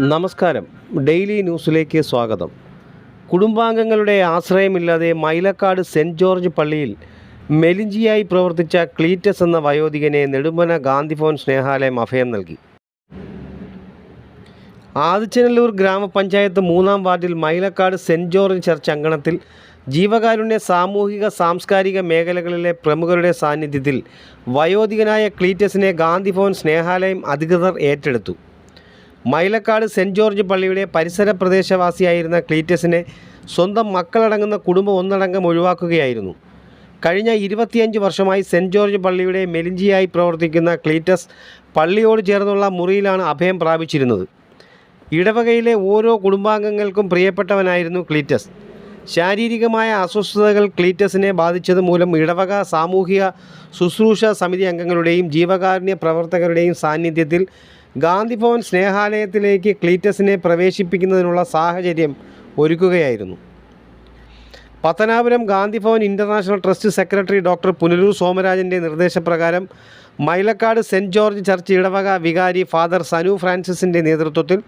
നമസ്കാരം. ഡെയിലി ന്യൂസിലേക്ക് സ്വാഗതം. കുടുംബാംഗങ്ങളുടെ ആശ്രയമില്ലാതെ മൈലക്കാട് സെന്റ് ജോർജ് പള്ളിയിൽ മെലിഞ്ചിയായി പ്രവർത്തിച്ച ക്ലീറ്റസ് എന്ന വയോധികനെ നെടുമ്പന ഗാന്ധിഭവൻ സ്നേഹാലയം അഭയം നൽകി. ആദിച്ചനല്ലൂർ ഗ്രാമപഞ്ചായത്ത് മൂന്നാം വാർഡിൽ മൈലക്കാട് സെന്റ് ജോർജ് ചർച്ച് അങ്കണത്തിൽ ജീവകാരുണ്യ സാമൂഹിക സാംസ്കാരിക മേഖലകളിലെ പ്രമുഖരുടെ സാന്നിധ്യത്തിൽ വയോധികനായ ക്ലീറ്റസിനെ ഗാന്ധിഭവൻ സ്നേഹാലയം അധികൃതർ ഏറ്റെടുത്തു. മൈലക്കാട് സെന്റ് ജോർജ് പള്ളിയുടെ പരിസര പ്രദേശവാസിയായിരുന്ന ക്ലീറ്റസിനെ സ്വന്തം മക്കളടങ്ങുന്ന കുടുംബം ഒന്നടങ്കം ഒഴിവാക്കുകയായിരുന്നു. കഴിഞ്ഞ ഇരുപത്തിയഞ്ച് വർഷമായി സെന്റ് ജോർജ് പള്ളിയുടെ മെലിഞ്ചിയായി പ്രവർത്തിക്കുന്ന ക്ലീറ്റസ് പള്ളിയോട് ചേർന്നുള്ള മുറിയിലാണ് അഭയം പ്രാപിച്ചിരുന്നത്. ഇടവകയിലെ ഓരോ കുടുംബാംഗങ്ങൾക്കും പ്രിയപ്പെട്ടവനായിരുന്നു ക്ലീറ്റസ്. ശാരീരികമായ അസ്വസ്ഥതകൾ ക്ലീറ്റസിനെ ബാധിച്ചത് മൂലം ഇടവക സാമൂഹിക ശുശ്രൂഷ സമിതി അംഗങ്ങളുടെയും ജീവകാരുണ്യ പ്രവർത്തകരുടെയും സാന്നിധ്യത്തിൽ ഗാന്ധിഭവൻ സ്നേഹാലയത്തിലേക്ക് ക്ലീറ്റസിനെ പ്രവേശിപ്പിക്കുന്നതിനുള്ള സാഹചര്യം ഒരുക്കുകയായിരുന്നു. Pathanapuram Gandhi Bhavan international trust secretary doctor Punalur സോമരാജന്റെ നിർദ്ദേശപ്രകാരം മൈലക്കാട് സെന്റ് ജോർജ് ചർച്ച് ഇടവക വികാരി ഫാദർ സനു ഫ്രാൻസിസിന്റെ നേതൃത്വത്തിൽ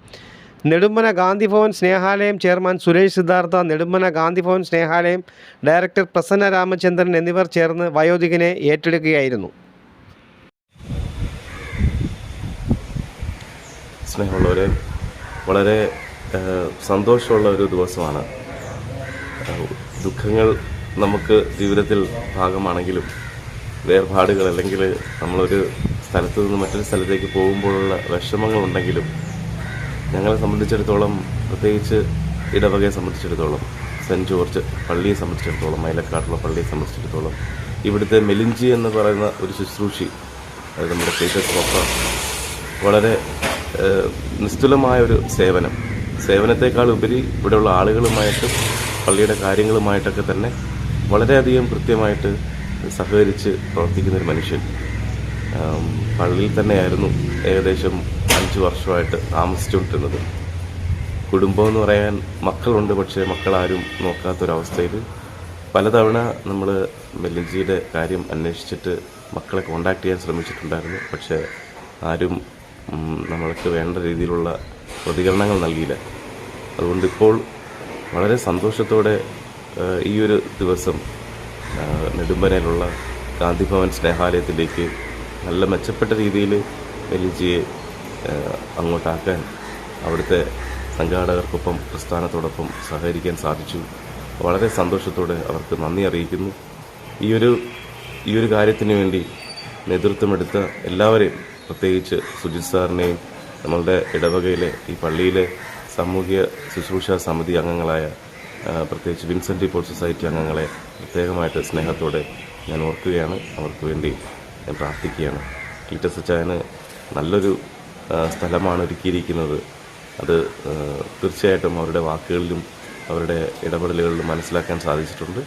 നെടുമ്പന ഗാന്ധിഭവൻ സ്നേഹാലയം ചെയർമാൻ സുരേഷ് സിദ്ധാർത്ഥ നെടുമ്പന ഗാന്ധിഭവൻ സ്നേഹാലയം ഡയറക്ടർ പ്രസന്ന രാമചന്ദ്രൻ എന്നിവർ ചേർന്ന് വയോധികനെ ഏറ്റെടുക്കുകയായിരുന്നു. സ്നേഹമുള്ളവരെ വളരെ സന്തോഷമുള്ള ഒരു ദിവസമാണ്. ദുഃഖങ്ങൾ നമുക്ക് ജീവിതത്തിൽ ഭാഗമാണെങ്കിലും വേർപാടുകൾ അല്ലെങ്കിൽ നമ്മളൊരു സ്ഥലത്തു നിന്ന് മറ്റൊരു സ്ഥലത്തേക്ക് പോകുമ്പോഴുള്ള വിഷമങ്ങളുണ്ടെങ്കിലും ഞങ്ങളെ സംബന്ധിച്ചിടത്തോളം പ്രത്യേകിച്ച് ഇടവകയെ സംബന്ധിച്ചിടത്തോളം സെന്റ് ജോർജ് പള്ളിയെ സംബന്ധിച്ചിടത്തോളം മൈലക്കാട്ടുള്ള പള്ളിയെ സംബന്ധിച്ചിടത്തോളം ഇവിടുത്തെ മെലിഞ്ചി എന്ന് പറയുന്ന ഒരു ശുശ്രൂഷി അത് നമ്മുടെ ക്രീറ്റസ് വളരെ ഏഹ്, നിസ്തുലമായ ഒരു സേവനം. സേവനത്തെക്കാൾ ഉപരി ഇവിടെയുള്ള ആളുകളുമായിട്ടും പള്ളിയുടെ കാര്യങ്ങളുമായിട്ടൊക്കെ തന്നെ വളരെയധികം കൃത്യമായിട്ട് സഹകരിച്ച് പ്രവർത്തിക്കുന്ന ഒരു മനുഷ്യൻ. പള്ളിയിൽ തന്നെയായിരുന്നു ഏകദേശം അഞ്ച് വർഷമായിട്ട് താമസിച്ചുകൊണ്ടിരുന്നത്. കുടുംബം എന്ന് പറയാൻ മക്കളുണ്ട് പക്ഷേ മക്കളാരും നോക്കാത്തൊരവസ്ഥയിൽ പലതവണ നമ്മൾ മെല്ലിൻജിയുടെ കാര്യം അന്വേഷിച്ചിട്ട് മക്കളെ കോണ്ടാക്ട് ചെയ്യാൻ ശ്രമിച്ചിട്ടുണ്ടായിരുന്നു. പക്ഷേ ആരും നമ്മൾക്ക് വേണ്ട രീതിയിലുള്ള പ്രതികരണങ്ങൾ നൽകിയില്ല. അതുകൊണ്ട് ഇപ്പോൾ വളരെ സന്തോഷത്തോടെ ഈ ഒരു ദിവസം നെടുമ്പനയിലുള്ള ഗാന്ധിഭവൻ സ്നേഹാലയത്തിലേക്ക് നല്ല മെച്ചപ്പെട്ട രീതിയിൽ എലിജിയെ അങ്ങോട്ടാക്കാൻ അവിടുത്തെ സംഘാടകർക്കൊപ്പം പ്രസ്ഥാനത്തോടൊപ്പം സഹകരിക്കാൻ സാധിച്ചു. വളരെ സന്തോഷത്തോടെ അവർക്ക് നന്ദി അറിയിക്കുന്നു. ഈ ഒരു ഈ ഒരു കാര്യത്തിന് വേണ്ടി നേതൃത്വമെടുത്ത എല്ലാവരെയും പ്രത്യേകിച്ച് സുജിത് സാറിനെയും നമ്മളുടെ ഇടവകയിലെ ഈ പള്ളിയിലെ സാമൂഹ്യ ശുശ്രൂഷ സമിതി അംഗങ്ങളായ പ്രത്യേകിച്ച് വിൻസെന്റ് ഇപ്പോൾ സൊസൈറ്റി അംഗങ്ങളെ പ്രത്യേകമായിട്ട് സ്നേഹത്തോടെ ഞാൻ ഓർക്കുകയാണ്. അവർക്ക് വേണ്ടി ഞാൻ പ്രാർത്ഥിക്കുകയാണ്. ടീച്ചർ സച്ചായന് നല്ലൊരു സ്ഥലമാണ് ഒരുക്കിയിരിക്കുന്നത്. അത് തീർച്ചയായിട്ടും അവരുടെ വാക്കുകളിലും അവരുടെ ഇടപെടലുകളിലും മനസ്സിലാക്കാൻ സാധിച്ചിട്ടുണ്ട്.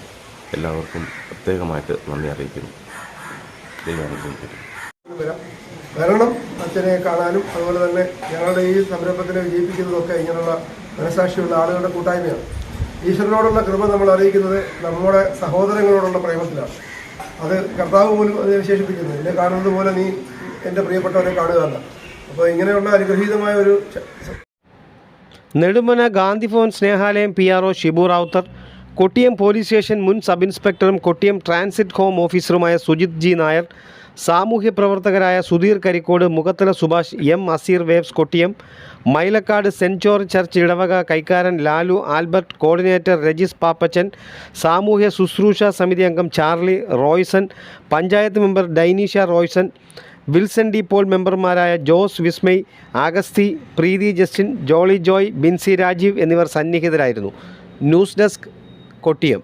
എല്ലാവർക്കും പ്രത്യേകമായിട്ട് നന്ദി അറിയിക്കുന്നു. ദൈവം വരാം. വരണം അച്ഛനെ കാണാനും അതുപോലെ തന്നെ ഞങ്ങളുടെ ഈ സംരംഭത്തിനെ വിജയിപ്പിക്കുന്നതൊക്കെ ഇങ്ങനെയുള്ള മനസാക്ഷിയുള്ള ആളുകളുടെ കൂട്ടായ്മയാണ്. ഈശ്വരനോടുള്ള കൃപ നമ്മൾ അറിയിക്കുന്നത് നമ്മുടെ സഹോദരങ്ങളോടുള്ള പ്രേമത്തിലാണ്. അത് കർത്താവ് പോലും അതിനെ വിശേഷിപ്പിക്കുന്നത് എന്നെ കാണുന്നത് പോലെ നീ എന്റെ പ്രിയപ്പെട്ടവരെ കാണുക എന്ന അപ്പോൾ ഇങ്ങനെയുള്ള അനുഗ്രഹീതമായ ഒരു Nedumana Gandhi Bhavan Snehalayam P R O Shibu Rawther Kottiyam police station മുൻ സബ് ഇൻസ്പെക്ടറും കൊട്ടിയം ട്രാൻസിറ്റ് ഹോം ഓഫീസറുമായ സുജിത് ജി നായർ സാമൂഹ്യ പ്രവർത്തകരായ Sudheer Karikode Mukhathala Subhash M Aseer waves Kottiyam Mylakkad saint George church ഇടവക കൈക്കാരൻ Lalu Albert coordinator Regis Pappachan സാമൂഹ്യ ശുശ്രൂഷ സമിതി അംഗം Charlie Royson panchayat member Dinisha Royson Wilson D Paul മെമ്പർമാരായ Jose Vismay Augusthy Preethi Justin Jolly Joy Binsi Rajeev എന്നിവർ സന്നിഹിതരായിരുന്നു. News desk Kottiyam.